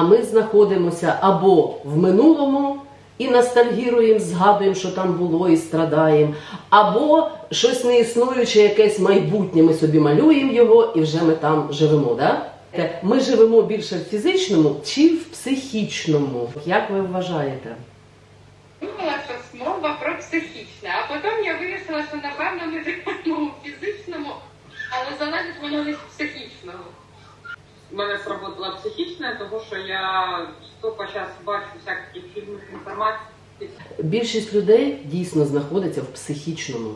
А ми знаходимося або в минулому і ностальгіруємо, згадуємо, що там було, і страдаємо, або щось неіснуюче, якесь майбутнє. Ми собі малюємо його і вже ми там живемо. Да? Ми живемо більше в фізичному чи в психічному. Як ви вважаєте? Думала, що мова про психічне, а потім я вирішила, що напевно ми живемо у фізичному, але залежить воно від психічного. У мене сработало психічне, тому що я стільки зараз бачу всяких фільмів інформації. Більшість людей дійсно знаходиться в психічному.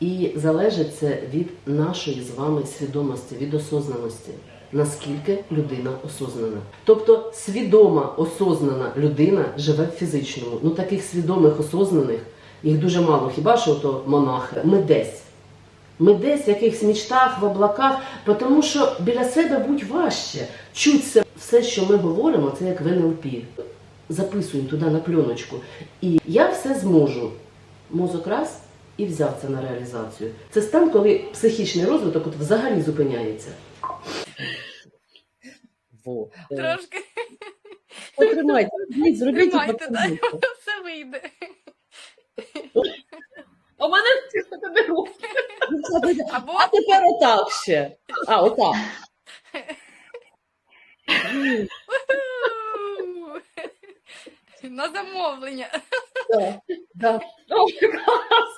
І залежить це від нашої з вами свідомості, від осознаності, наскільки людина осознана. Тобто свідома осознана людина живе в фізичному. Ну таких свідомих осознаних їх дуже мало. Хіба що то монахи? Ми десь. Ми десь в якихось мічтах, в облаках, тому що біля себе будь важче. Чуть все, все, що ми говоримо, це як в НЛП. Записуємо туди на пленочку. І я все зможу. Мозок раз і взяв це на реалізацію. Це стан, коли психічний розвиток от взагалі зупиняється. Во. Трошки Потримайте, зробіть, тримайте, да, все вийде. А в мене тобі руки. Або А тепер отак ще. А, отак. На замовлення. Так, клас!